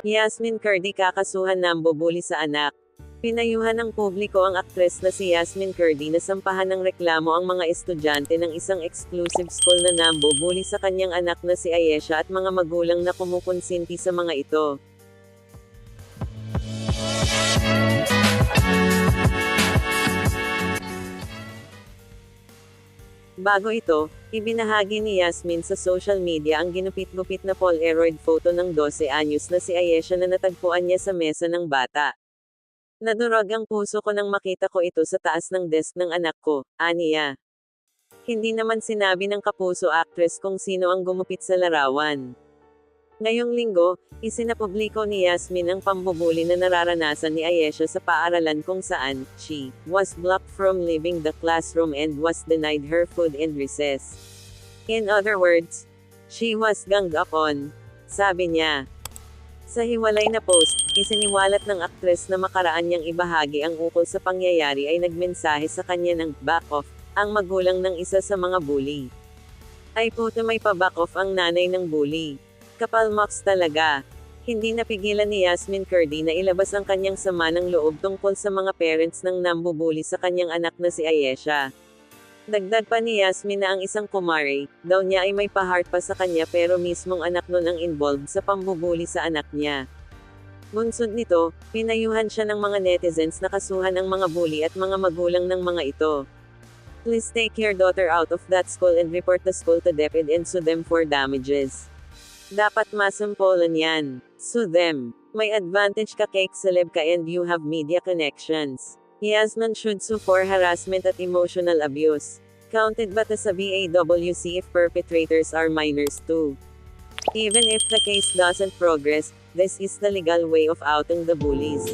Yasmin Curdy kakasuhan ng bubuli sa anak. Pinayuhan ng publiko ang aktres na si Yasmin Curdy na sampahan ng reklamo ang mga estudyante ng isang exclusive school na nambubuli sa kanyang anak na si Ayesha at mga magulang na kumukonsinti sa mga ito. Bago ito, ibinahagi ni Yasmin sa social media ang ginupit-gupit na Polaroid photo ng 12 anyos na si Ayesha na natagpuan niya sa mesa ng bata. Nadurog ang puso ko nang makita ko ito sa taas ng desk ng anak ko, aniya. Hindi naman sinabi ng kapuso actress kung sino ang gumupit sa larawan. Ngayong linggo, isinapubliko ni Yasmin ang pambubuli na nararanasan ni Ayesha sa paaralan kung saan, she, was blocked from leaving the classroom and was denied her food and recess. In other words, she was ganged up on. Sabi niya. Sa hiwalay na post, isiniwalat ng aktres na makaraan niyang ibahagi ang ukol sa pangyayari ay nagmensahe sa kanya ng back off, ang magulang ng isa sa mga bully. Ay puto may pa-back off ang nanay ng bully. Kapal Mox talaga. Hindi napigilan ni Yasmin Curdy na ilabas ang kanyang sama ng loob tungkol sa mga parents ng nambubuli sa kanyang anak na si Ayesha. Dagdag pa ni Yasmin na ang isang kumare, daw niya ay may pa-heart pa sa kanya pero mismong anak nun ang involved sa pambubuli sa anak niya. Bunsod nito, pinayuhan siya ng mga netizens na kasuhan ang mga bully at mga magulang ng mga ito. Please take your daughter out of that school and report the school to DepEd and sue them for damages. Dapat masampolan yan. Sue them. May advantage ka cake celeb ka and you have media connections. Yasmin should sue for harassment at emotional abuse. Counted ba to sa BAWC if perpetrators are minors too? Even if the case doesn't progress, this is the legal way of outing the bullies.